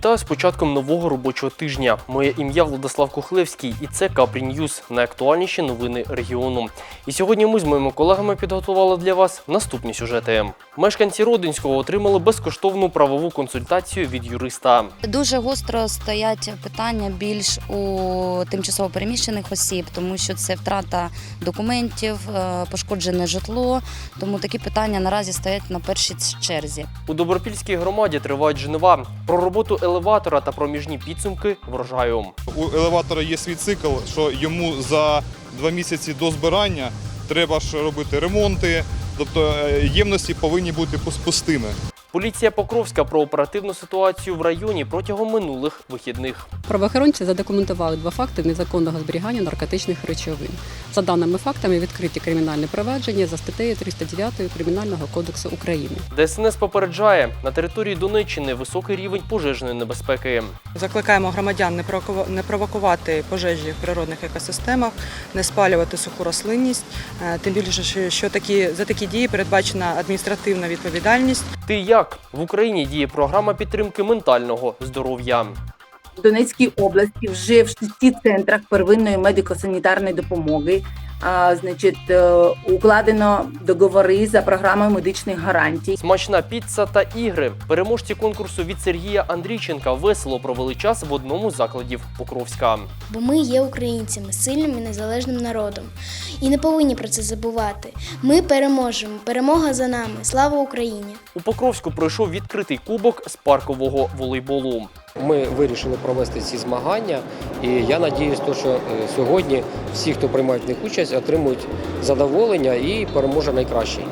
Вітаю з початком нового робочого тижня. Моє ім'я Владислав Кухлевський і це Капрі Ньюз, найактуальніші новини регіону. І сьогодні ми з моїми колегами підготували для вас наступні сюжети. Мешканці Родинського отримали безкоштовну правову консультацію від юриста. Дуже гостро стоять питання більш у тимчасово переміщених осіб, тому що це втрата документів, е, пошкоджене житло. Тому такі питання наразі стоять на першій черзі. У Добропільській громаді тривають жнива про роботу елеватора та проміжні підсумки врожаю. У елеватора є свій цикл, що йому за два місяці до збирання треба ж робити ремонти, тобто е, ємності повинні бути пус- пустими. Поліція Покровська про оперативну ситуацію в районі протягом минулих вихідних. Правоохоронці задокументували два факти незаконного зберігання наркотичних речовин. За даними фактами, відкриті кримінальні провадження за статтею 309 Кримінального кодексу України. ДСНС попереджає на території Донеччини високий рівень пожежної небезпеки. Закликаємо громадян не провокувати пожежі в природних екосистемах, не спалювати суху рослинність. Е, Тим більше, що- такі за такі дії передбачена адміністративна відповідальність. Ти як в Україні діє програма підтримки ментального здоров'я? В Донецькій області вже в шести центрах первинної медико-санітарної допомоги. А, значить, е, укладено договори за програмою медичних гарантій. Смачна піца та ігри. Переможці конкурсу від Сергія Андрійченка весело провели час в одному з закладів Покровська. Бо ми є українцями, сильним і незалежним народом. І не повинні про це забувати. Ми переможемо. Перемога за нами. Слава Україні! У Покровську пройшов відкритий кубок з паркового волейболу. Ми вирішили провести ці змагання, і я надіюсь, що е, сьогодні всі, хто приймають в них участь, отримують задоволення і переможе найкращий.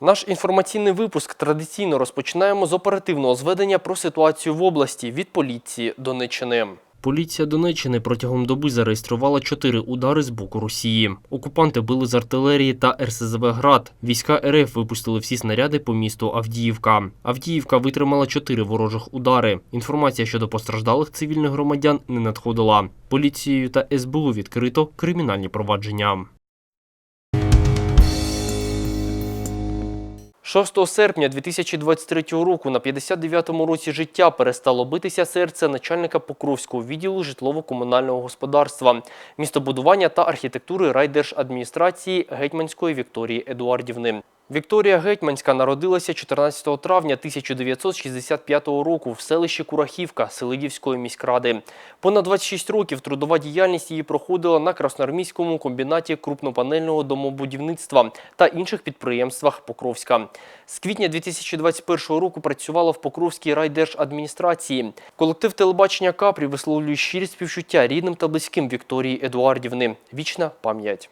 Наш інформаційний випуск традиційно розпочинаємо з оперативного зведення про ситуацію в області від поліції Донеччини. Поліція Донеччини протягом доби зареєструвала чотири удари з боку Росії. Окупанти били з артилерії та РСЗВ «Град». Війська РФ випустили всі снаряди по місту Авдіївка. Авдіївка витримала чотири ворожих удари. Інформація щодо постраждалих цивільних громадян не надходила. Поліцією та СБУ відкрито кримінальні провадження. 6 серпня 2023 року на 59-му році життя перестало битися серце начальника Покровського відділу житлово-комунального господарства, містобудування та архітектури райдержадміністрації Гетьманської Вікторії Едуардівни. Вікторія Гетьманська народилася 14 травня 1965 року в селищі Курахівка Селидівської міськради. Понад 26 років трудова діяльність її проходила на Красноармійському комбінаті крупнопанельного домобудівництва та інших підприємствах Покровська. З квітня 2021 року працювала в Покровській райдержадміністрації. Колектив телебачення Капрі висловлює щирі співчуття рідним та близьким Вікторії Едуардівни. Вічна пам'ять.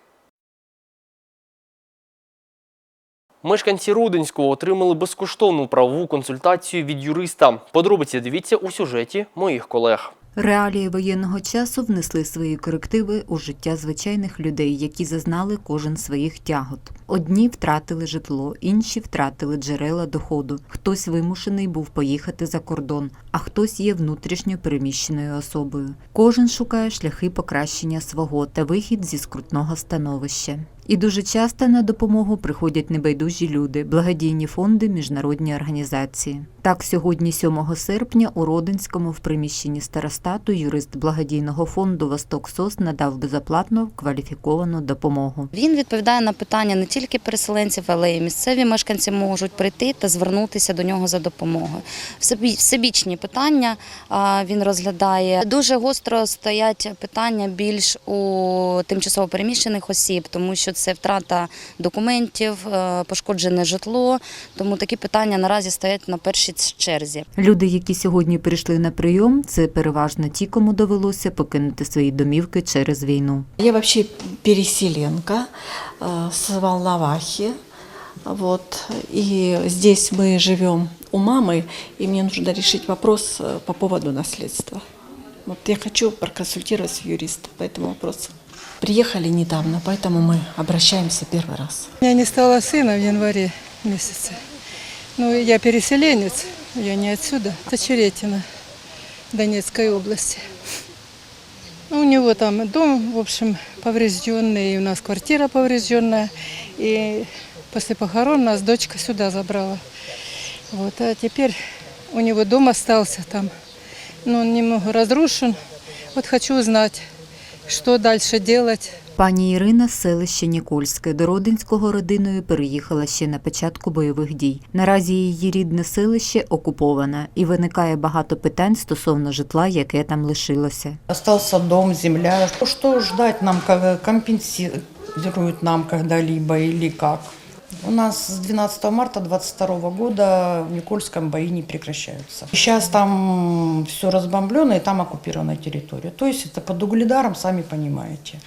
Мешканці Рудинського отримали безкоштовну правову консультацію від юриста. Подробиці дивіться у сюжеті моїх колег. Реалії воєнного часу внесли свої корективи у життя звичайних людей, які зазнали кожен своїх тягот. Одні втратили житло, інші втратили джерела доходу. Хтось вимушений був поїхати за кордон, а хтось є внутрішньо переміщеною особою. Кожен шукає шляхи покращення свого та вихід зі скрутного становища. І дуже часто на допомогу приходять небайдужі люди, благодійні фонди, міжнародні організації. Так, сьогодні, 7 серпня, у Родинському в приміщенні старостату юрист благодійного фонду Восток СОС надав безоплатну кваліфіковану допомогу. Він відповідає на питання не тільки переселенців, але й місцеві мешканці можуть прийти та звернутися до нього за допомогою. Всебі- Всебічні питання він розглядає. Дуже гостро стоять питання більш у тимчасово переміщених осіб, тому що це втрата документів, е, пошкоджене житло. Тому такі питання наразі стоять на першій черзі. Люди, які сьогодні прийшли на прийом, це переважно ті, кому довелося покинути свої домівки через війну. Я вообще переселенка э, с Волновахи. Вот. И здесь мы живем у мамы, и мне нужно решить вопрос э, по поводу наследства. Вот я хочу проконсультироваться юриста по этому вопросу. Приехали недавно, поэтому мы обращаемся первый раз. У меня не стало сына в январе месяце. Ну, я переселенец, я не отсюда, это Черетина, Донецкой области. Ну, у него там дом, в общем, поврежденный, и у нас квартира поврежденная. И после похорон нас дочка сюда забрала. Вот, а теперь у него дом остался там, но он немного разрушен. Вот хочу узнать, что далі делать. Пані Ірина з селища Нікольське до Родинського родиною переїхала ще на початку бойових дій. Наразі її рідне селище окуповане і виникає багато питань стосовно житла, яке там лишилося. Остався дом, земля. Що ждать нам, компенсують компенсируют нам коли-либо, или как? У нас с 12 марта 22 года в Никольском бои не прекращаются. Сейчас там все разбомблено, и там оккупированная территория. То есть это под Угледаром, сами понимаете.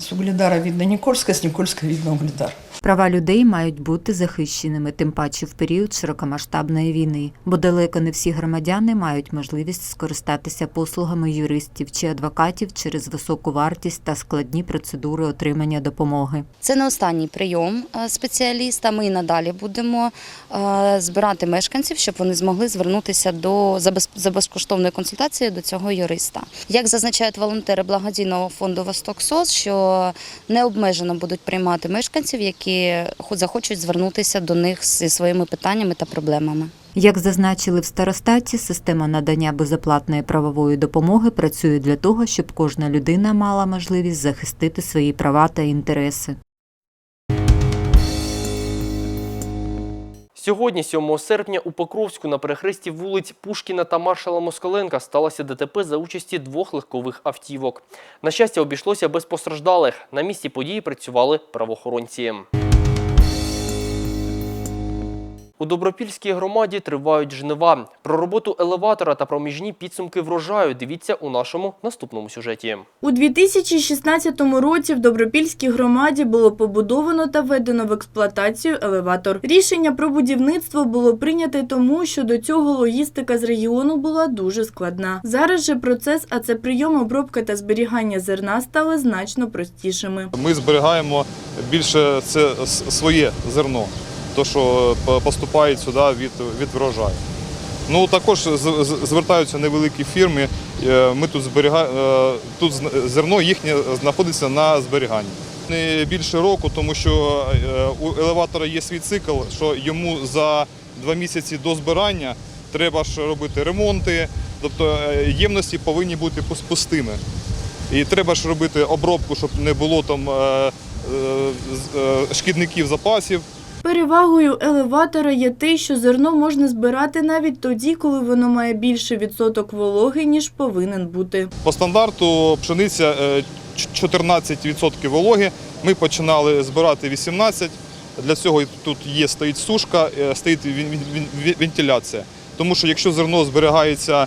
С Угледара видно Никольское, с Никольска видно Угледар. Права людей мають бути захищеними, тим паче в період широкомасштабної війни, бо далеко не всі громадяни мають можливість скористатися послугами юристів чи адвокатів через високу вартість та складні процедури отримання допомоги. Це не останній прийом е, спеціаліста. Ми і надалі будемо е, збирати мешканців, щоб вони змогли звернутися до за без- за безкоштовною консультацією до цього юриста. Як зазначають волонтери благодійного фонду Восток СОС, що необмежено будуть приймати мешканців, які хо- захочуть звернутися до них зі своїми питаннями та проблемами. Як зазначили в старостаті, система надання безоплатної правової допомоги працює для того, щоб кожна людина мала можливість захистити свої права та інтереси. Сьогодні, 7 серпня, у Покровську на перехресті вулиць Пушкіна та маршала Москаленка сталося ДТП за участі двох легкових автівок. На щастя, обійшлося без постраждалих. На місці події працювали правоохоронці. У Добропільській громаді тривають жнива. Про роботу елеватора та проміжні підсумки врожаю дивіться у нашому наступному сюжеті. У 2016 році в Добропільській громаді було побудовано та введено в експлуатацію елеватор. Рішення про будівництво було прийняте тому, що до цього логістика з регіону була дуже складна. Зараз же процес, а це прийом, обробка та зберігання зерна стали значно простішими. Ми зберігаємо більше це своє зерно, то що по- поступає сюди від, від врожаю. Ну також звертаються невеликі фірми. е, Ми тут зберігаємо тут зерно їхнє знаходиться на зберіганні. Не більше року, тому що е, у елеватора є свій цикл, що йому за два місяці до збирання треба ж робити ремонти, тобто е, ємності повинні бути пус- пустими. І треба ж робити обробку, щоб не було там е, е, е, шкідників запасів. Перевагою елеватора є те, що зерно можна збирати навіть тоді, коли воно має більше відсоток вологи, ніж повинен бути. По стандарту пшениця е, ч- 14% вологи. Ми починали збирати 18%. Для цього тут є стоїть сушка, е, стоїть вен- вен- вен- вентиляція. Тому що якщо зерно зберігається е,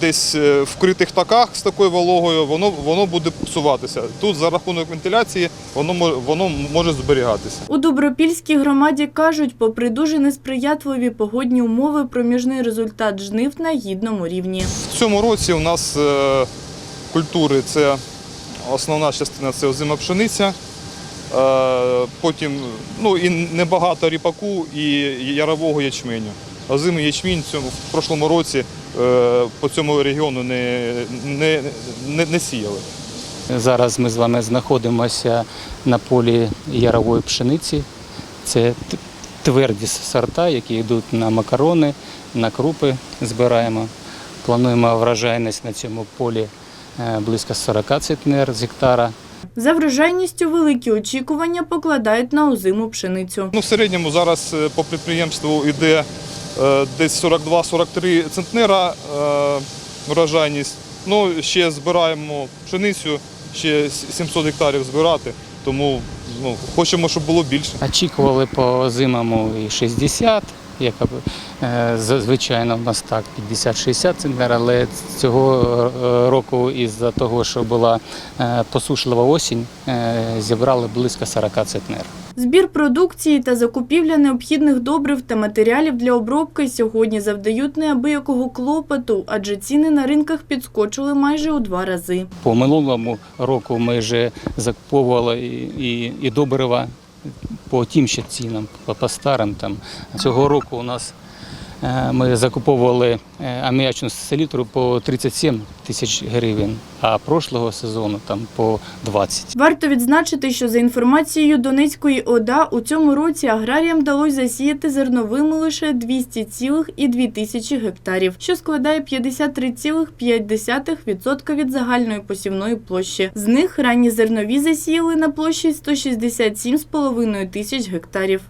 десь е, в вкритих таках з такою вологою, воно, воно буде псуватися. Тут за рахунок вентиляції воно, воно може зберігатися. У Добропільській громаді кажуть, попри дуже несприятливі погодні умови, проміжний результат жнив на гідному рівні. В цьому році у нас е, культури це основна частина це озима пшениця. Е, Потім ну, і небагато ріпаку і ярового ячменю. Озимий ячмінь в цьому- в прошлому році е, по цьому регіону не, не, не, не сіяли. Зараз ми з вами знаходимося на полі ярової пшениці. Це тверді сорта, які йдуть на макарони, на крупи збираємо. Плануємо врожайність на цьому полі е, близько 40 центнер з гектара. За врожайністю великі очікування покладають на озиму пшеницю. Ну, в середньому зараз е, по підприємству йде е, десь 42-43 центнера е, врожайність. Ну, ще збираємо пшеницю, ще 700 гектарів збирати, тому ну, хочемо, щоб було більше. Очікували по зимому і 60, якоби, е, звичайно, у нас так 50-60 центнер, але цього е, року із-за того, що була е, посушлива осінь, зібрали близько 40 центнер. Збір продукції та закупівля необхідних добрив та матеріалів для обробки сьогодні завдають неабиякого клопоту, адже ціни на ринках підскочили майже у два рази. По минулому року ми вже закуповували і, і, і добрива по тим ще цінам, по, по старим там. Цього року у нас Ми закуповували е, аміачну селітру по 37 тисяч гривень, а прошлого сезону там по 20. Варто відзначити, що за інформацією Донецької ОДА у цьому році аграріям вдалося засіяти зерновими лише 200,2 тисячі гектарів, що складає 53,5% від загальної посівної площі. З них ранні зернові засіяли на площі 167,5 тисяч гектарів.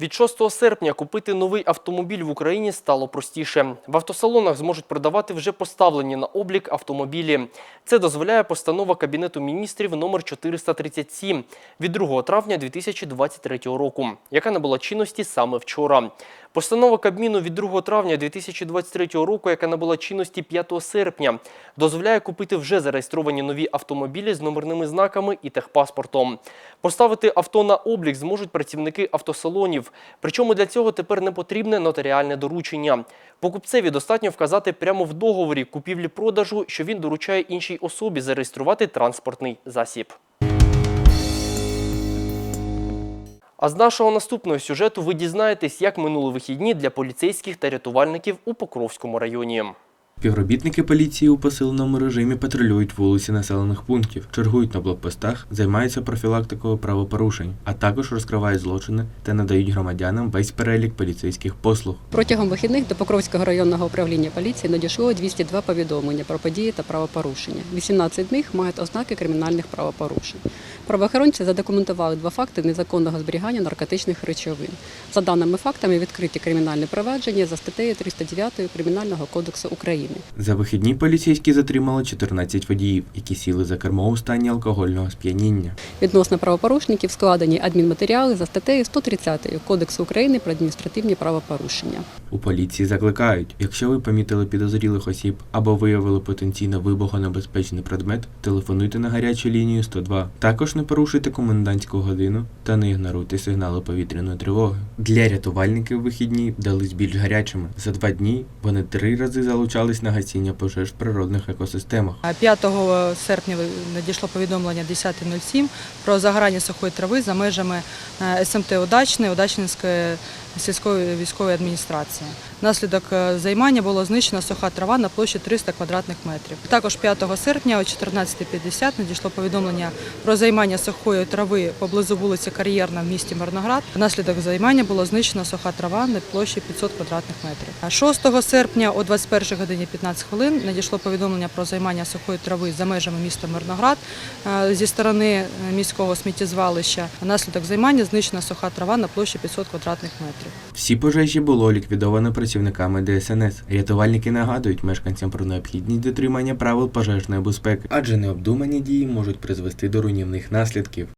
Від 6 серпня купити новий автомобіль в Україні стало простіше. В автосалонах зможуть продавати вже поставлені на облік автомобілі. Це дозволяє постанова Кабінету міністрів номер 437 від 2 травня 2023 року, яка набула чинності саме вчора. Постанова Кабміну від 2 травня 2023 року, яка набула чинності 5 серпня, дозволяє купити вже зареєстровані нові автомобілі з номерними знаками і техпаспортом. Поставити авто на облік зможуть працівники автосалонів. Причому для цього тепер не потрібне нотаріальне доручення. Покупцеві достатньо вказати прямо в договорі купівлі-продажу, що він доручає іншій особі зареєструвати транспортний засіб. А з нашого наступного сюжету ви дізнаєтесь, як минули вихідні для поліцейських та рятувальників у Покровському районі. Співробітники поліції у посиленому режимі патрулюють вулиці населених пунктів, чергують на блокпостах, займаються профілактикою правопорушень, а також розкривають злочини та надають громадянам весь перелік поліцейських послуг. Протягом вихідних до Покровського районного управління поліції надійшло 202 повідомлення про події та правопорушення. 18 з них мають ознаки кримінальних правопорушень. Правоохоронці задокументували два факти незаконного зберігання наркотичних речовин. За даними фактами, відкриті кримінальне провадження за статтею 309 Кримінального кодексу України. За вихідні поліцейські затримали 14 водіїв, які сіли за кермо у стані алкогольного сп'яніння. Відносно правопорушників складені адмінматеріали за статтею 130 Кодексу України про адміністративні правопорушення. У поліції закликають, якщо ви помітили підозрілих осіб або виявили потенційно вибухонебезпечний предмет, телефонуйте на гарячу лінію 102. Також не порушуйте комендантську годину та не ігноруйте сигнали повітряної тривоги. Для рятувальників вихідні вдались більш гарячими. За два дні вони три рази залучались на гасіння пожеж в природних екосистемах. 5 серпня надійшло повідомлення 10.07 про загорання сухої трави за межами е, СМТ Удачне, Удачненської сільської військової адміністрації. Внаслідок е, займання було знищена суха трава на площі 300 квадратних метрів. Також 5 серпня о 14.50 надійшло повідомлення про займання сухої трави поблизу вулиці Кар'єрна в місті Мирноград. Внаслідок займання було знищена суха трава на площі 500 квадратних метрів. А 6 серпня о 21 годині 15 хвилин надійшло повідомлення про займання сухої трави за межами міста Мирноград е, зі сторони е, міського сміттєзвалища. Внаслідок займання знищена суха трава на площі 500 квадратних метрів. Всі пожежі було ліквідовано працівниками ДСНС. Рятувальники нагадують мешканцям про необхідність дотримання правил пожежної безпеки, адже необдумані дії можуть призвести до руйнівних наслідків.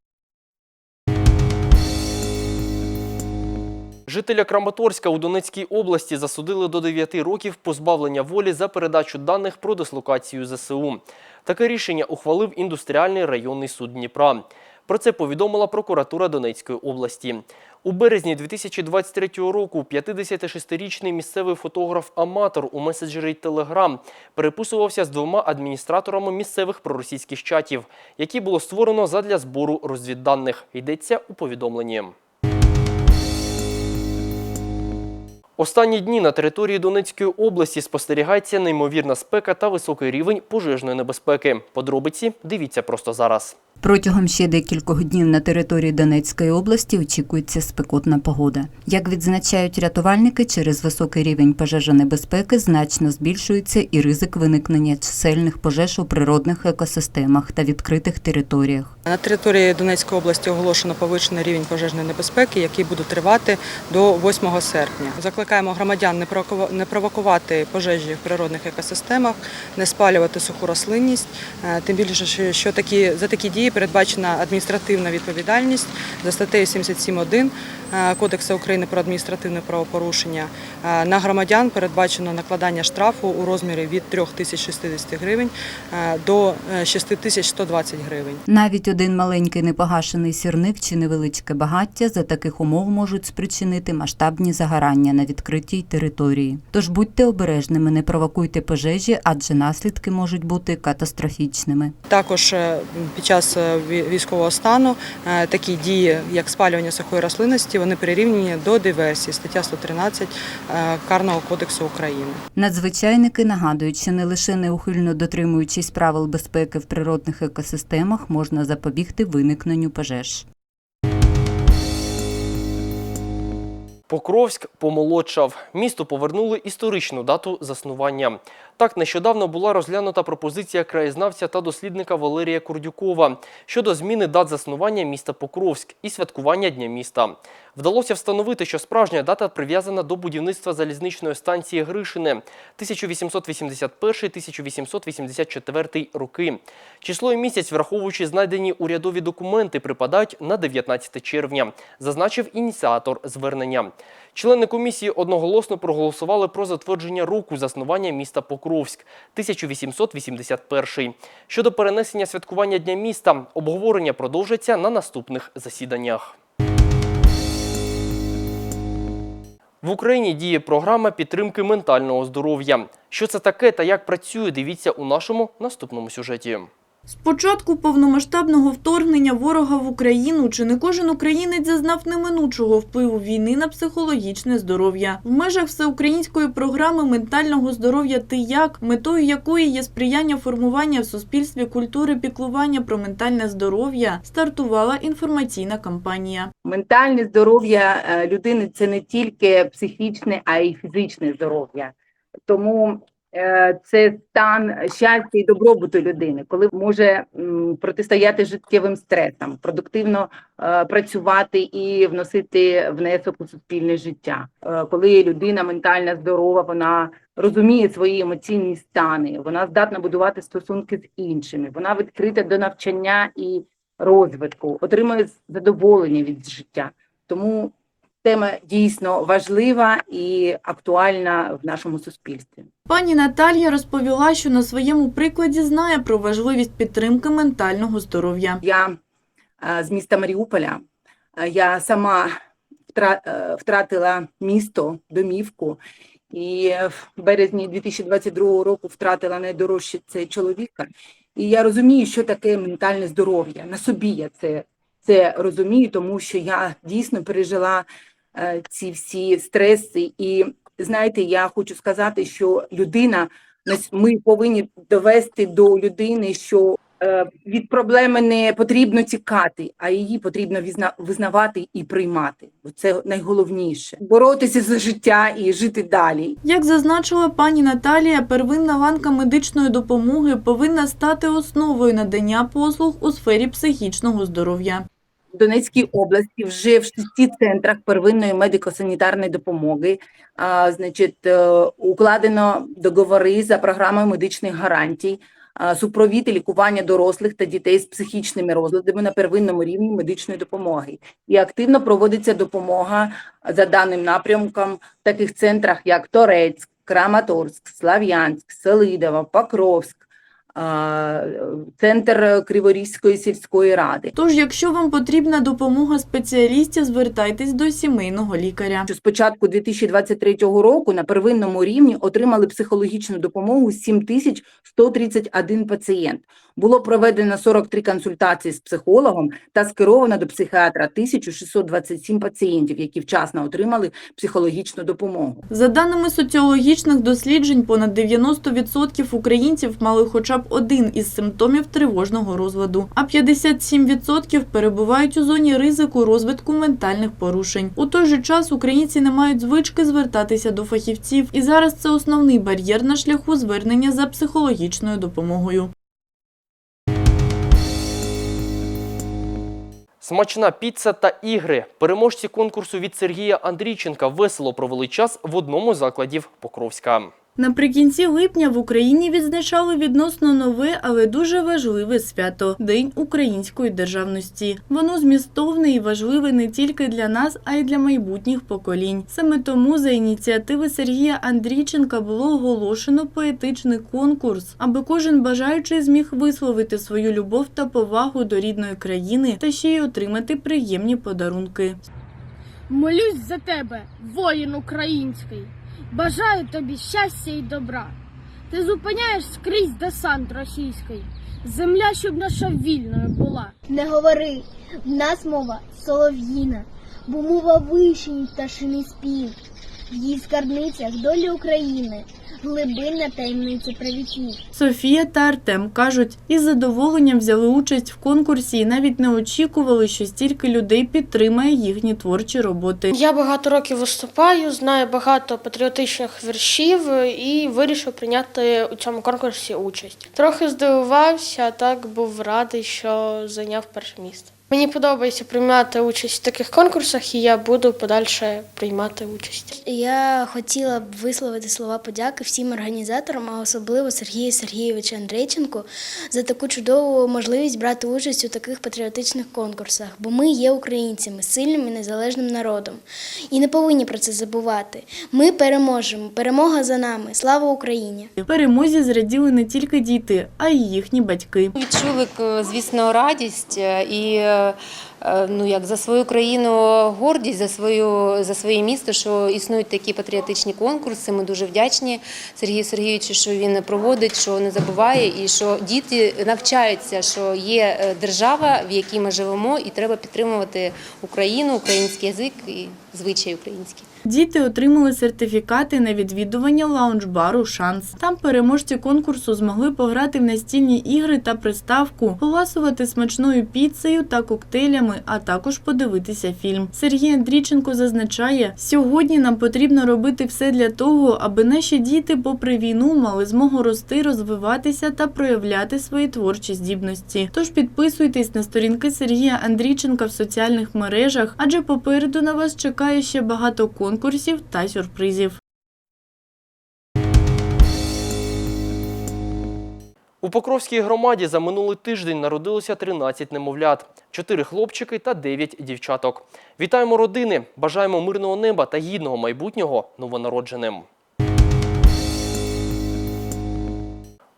Жителя Краматорська у Донецькій області засудили до 9 років позбавлення волі за передачу даних про дислокацію ЗСУ. Таке рішення ухвалив індустріальний районний суд Дніпра. Про це повідомила прокуратура Донецької області. У березні 2023 року 56-річний місцевий фотограф-аматор у меседжері Telegram переписувався з двома адміністраторами місцевих проросійських чатів, які було створено задля збору розвідданих. Йдеться у повідомленні. Останні дні на території Донецької області спостерігається неймовірна спека та високий рівень пожежної небезпеки. Подробиці дивіться просто зараз. Протягом ще декількох днів на території Донецької області очікується спекотна погода. Як відзначають рятувальники, через високий рівень пожежонебезпеки значно збільшується і ризик виникнення чисельних пожеж у природних екосистемах та відкритих територіях. На території Донецької області оголошено повищений рівень пожежної небезпеки, який буде тривати до 8 серпня. Закликаємо громадян не провоку- не провокувати пожежі в природних екосистемах, не спалювати суху рослинність. Е, Тим більше, що- такі за такі дії передбачена адміністративна відповідальність за статтею 77.1 е, Кодексу України про адміністративне правопорушення. Е, На громадян передбачено накладання штрафу у розмірі від 3060 гривень до е, 6120 гривень. Навіть один маленький непогашений сірник чи невеличке багаття за таких умов можуть спричинити масштабні загорання на відкритій території. Тож будьте обережними, не провокуйте пожежі, адже наслідки можуть бути катастрофічними. Також е, під час е, військового стану е, такі дії, як спалювання сухої рослинності, вони прирівняні до диверсії, стаття 113 е, Карного кодексу України. Надзвичайники нагадують, що не лише неухильно дотримуючись правил безпеки в природних екосистемах, можна запобігти виникненню пожеж. Покровськ помолодшав. Місту повернули історичну дату заснування. Так, нещодавно була розглянута пропозиція краєзнавця та дослідника Валерія Курдюкова щодо зміни дат заснування міста Покровськ і святкування Дня міста. Вдалося встановити, що справжня дата прив'язана до будівництва залізничної станції Гришине 1881-1884 роки. Число і місяць, враховуючи знайдені урядові документи, припадають на 19 червня, зазначив ініціатор звернення. Члени комісії одноголосно проголосували про затвердження року заснування міста Покровськ 1881. Щодо перенесення святкування Дня міста, обговорення продовжаться на наступних засіданнях. В Україні діє програма підтримки ментального здоров'я. Що це таке та як працює, дивіться у нашому наступному сюжеті. З початку повномасштабного вторгнення ворога в Україну чи не кожен українець зазнав неминучого впливу війни на психологічне здоров'я. В межах всеукраїнської програми ментального здоров'я «Ти як», метою якої є сприяння формування в суспільстві культури піклування про ментальне здоров'я, стартувала інформаційна кампанія. Ментальне здоров'я е, людини це не тільки психічне, а й фізичне здоров'я. Тому це стан щастя і добробуту людини, коли може протистояти життєвим стресам, продуктивно е, працювати і вносити внесок у суспільне життя. Е, Коли людина ментально здорова, вона розуміє свої емоційні стани, вона здатна будувати стосунки з іншими, вона відкрита до навчання і розвитку, отримує задоволення від життя. Тому тема дійсно важлива і актуальна в нашому суспільстві. Пані Наталія розповіла, що на своєму прикладі знає про важливість підтримки ментального здоров'я. Я е, з міста Маріуполя. Е, Я сама е, втратила місто, домівку, і в березні 2022 року втратила найдорожче це чоловіка. І я розумію, що таке ментальне здоров'я. На собі я це, це розумію, тому що я дійсно пережила ці всі стреси. І знаєте, я хочу сказати, що людина ми повинні довести до людини, що е, від проблеми не потрібно тікати, а її потрібно визнавати і приймати. Це найголовніше боротися за життя і жити далі. Як зазначила пані Наталія, первинна ланка медичної допомоги повинна стати основою надання послуг у сфері психічного здоров'я. В Донецькій області вже в шести центрах первинної медико-санітарної допомоги а, значить, е, укладено договори за програмою медичних гарантій, а, супровід лікування дорослих та дітей з психічними розладами на первинному рівні медичної допомоги. І активно проводиться допомога за даним напрямком в таких центрах, як Торецьк, Краматорськ, Слав'янськ, Селидово, Покровськ, центр Криворізької сільської ради. Тож, якщо вам потрібна допомога спеціалістів, звертайтесь до сімейного лікаря. З початку 2023 року на первинному рівні отримали психологічну допомогу 7131 пацієнт. Було проведено 43 консультації з психологом та скеровано до психіатра 1627 пацієнтів, які вчасно отримали психологічну допомогу. За даними соціологічних досліджень, понад 90% українців мали хоча б один із симптомів тривожного розладу, а 57% перебувають у зоні ризику розвитку ментальних порушень. У той же час українці не мають звички звертатися до фахівців, і зараз це основний бар'єр на шляху звернення за психологічною допомогою. Смачна піца та ігри. Переможці конкурсу від Сергія Андрійченка весело провели час в одному з закладів Покровська. Наприкінці липня в Україні відзначали відносно нове, але дуже важливе свято День української державності. Воно змістовне і важливе не тільки для нас, а й для майбутніх поколінь. Саме тому за ініціативи Сергія Андрійченка було оголошено поетичний конкурс, аби кожен бажаючий зміг висловити свою любов та повагу до рідної країни та ще й отримати приємні подарунки. Молюсь за тебе, воїн український. Бажаю тобі щастя і добра. Ти зупиняєш скрізь десант російський. Земля, щоб наша вільною була. Не говори, в нас мова солов'їна, бо мова вишень пташиний спів. В її скарбницях долі України, глибинна таємниця привітів. Софія та Артем кажуть, із задоволенням взяли участь в конкурсі і навіть не очікували, що стільки людей підтримає їхні творчі роботи. Я багато років виступаю, знаю багато патріотичних віршів і вирішив прийняти у цьому конкурсі участь. Трохи здивувався, а так був радий, що зайняв перше місце. Мені подобається приймати участь в таких конкурсах, і я буду подальше приймати участь. Я хотіла б висловити слова подяки всім організаторам, а особливо Сергію Сергійовичу Андрейченку за таку чудову можливість брати участь у таких патріотичних конкурсах, бо ми є українцями, сильним і незалежним народом. І не повинні про це забувати. Ми переможемо. Перемога за нами. Слава Україні! Перемозі зраділи не тільки діти, а й їхні батьки. Відчули, звісно, радість е, і е, е, ну як за свою країну гордість, за свою за своє місто, що існують такі патріотичні конкурси. Ми дуже вдячні Сергію Сергійовичу, що він проводить, що не забуває, і що діти навчаються, що є е, держава, в якій ми живемо, і треба підтримувати Україну, український язик і звичаї українські. Діти отримали сертифікати на відвідування лаунж-бару Шанс. Там переможці конкурсу змогли пограти в настільні ігри та приставку, поласувати смачною піцею та коктейлями, а також подивитися фільм. Сергій Андрійченко зазначає, сьогодні нам потрібно робити все для того, аби наші діти, попри війну, мали змогу рости, розвиватися та проявляти свої творчі здібності. Тож підписуйтесь на сторінки Сергія Андрійченка в соціальних мережах, адже попереду на вас чекає ще багато конкурсів та сюрпризів. У Покровській громаді за минулий тиждень народилося 13 немовлят, 4 хлопчики та 9 дівчаток. Вітаємо родини, бажаємо мирного неба та гідного майбутнього новонародженим.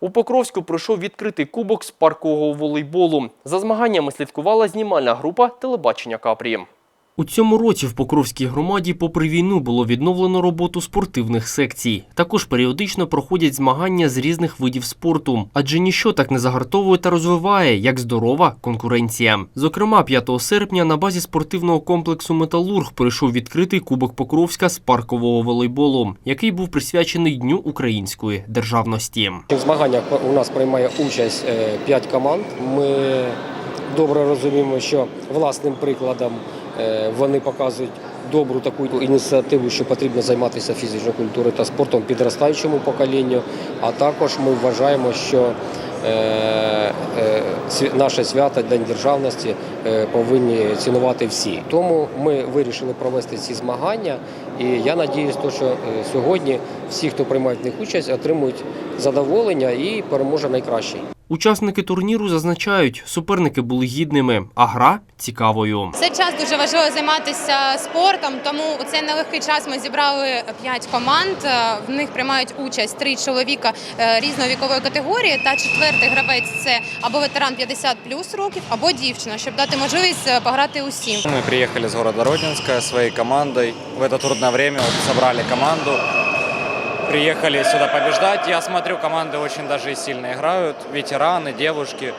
У Покровську пройшов відкритий кубок з паркового волейболу. За змаганнями слідкувала знімальна група телебачення Капрі. У цьому році в Покровській громаді, попри війну, було відновлено роботу спортивних секцій. Також періодично проходять змагання з різних видів спорту, адже ніщо так не загартовує та розвиває, як здорова конкуренція. Зокрема, 5 серпня на базі спортивного комплексу Металург пройшов відкритий кубок Покровська з паркового волейболу, який був присвячений Дню української державності. В змаганнях у нас приймає участь 5 команд. Ми добре розуміємо, що власним прикладом е, вони показують добру таку ініціативу, що потрібно займатися фізичною культурою та спортом підростаючому поколінню. А також ми вважаємо, що е, е, наше свято День державності е, повинні цінувати всі. Тому ми вирішили провести ці змагання. І я надіюсь, що е, сьогодні всі, хто приймають в них участь, отримують задоволення і переможе найкращий. Учасники турніру зазначають, суперники були гідними, а гра цікавою. Цей час дуже важливо займатися спортом, тому у цей нелегкий час ми зібрали п'ять команд. Е, В них приймають участь три чоловіка е, різної вікової категорії. Та четвертий гравець це або ветеран 50 плюс років, або дівчина, щоб дати можливість е, пограти усім. Мы приехали с города Родинска своей командой. В это трудное время вот собрали команду. Приехали сюда побеждать. Я смотрю, команды очень даже и сильно играют. Ветераны, девушки.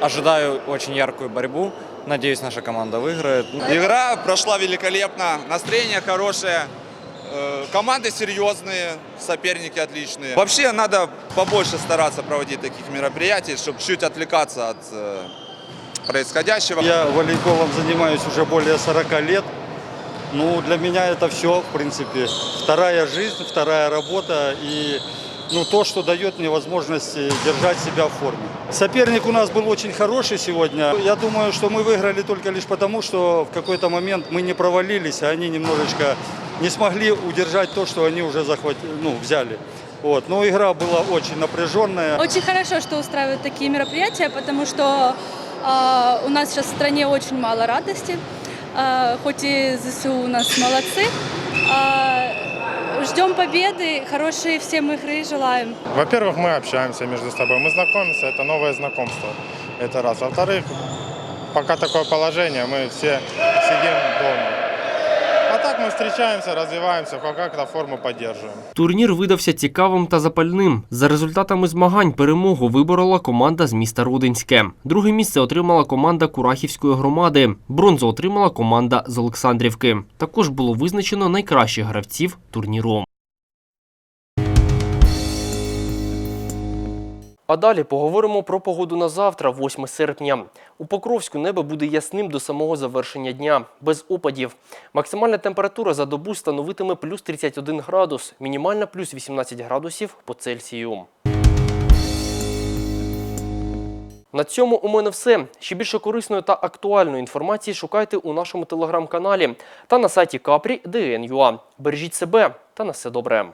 Ожидаю очень яркую борьбу. Надеюсь, наша команда выиграет. Игра прошла великолепно, настроение хорошее, э, команды серьезные, соперники отличные. Вообще надо побольше стараться проводить таких мероприятий, чтобы чуть отвлекаться от э, происходящего. Я волейболом занимаюсь уже более 40 лет. Ну, для меня это все, в принципе. Вторая жизнь, вторая работа и ну, то, что дает мне возможность э, держать себя в форме. Соперник у нас был очень хороший сегодня. Я думаю, что мы выиграли только лишь потому, что в какой-то момент мы не провалились, а они немножечко не смогли удержать то, что они уже захватили, ну, взяли. Вот. Но игра была очень напряженная. Очень хорошо, что устраивают такие мероприятия, потому что э, у нас сейчас в стране очень мало радости. Э, хоть и ЗСУ у нас молодцы. Э, ждем победы, хорошие всем игры желаем. Во-первых, мы общаемся между собой, мы знакомимся, это новое знакомство, это раз. Во-вторых, пока такое положение, мы все сидим дома. так ми зустрічаємося, розвиваємося, как-то форму підтримуємо. Турнір видався цікавим та запальним. За результатами змагань перемогу виборола команда з міста Рудинське. Друге місце отримала команда Курахівської громади. Бронзу отримала команда з Олександрівки. Також було визначено найкращих гравців турніру. А далі поговоримо про погоду на завтра, 8 серпня. У Покровську небо буде ясним до самого завершення дня, без опадів. Максимальна температура за добу становитиме плюс 31 градус, мінімальна плюс 18 градусів по Цельсію. На цьому у мене все. Ще більше корисної та актуальної інформації шукайте у нашому телеграм-каналі та на сайті Капрі.дн.ua. Бережіть себе та на все добре.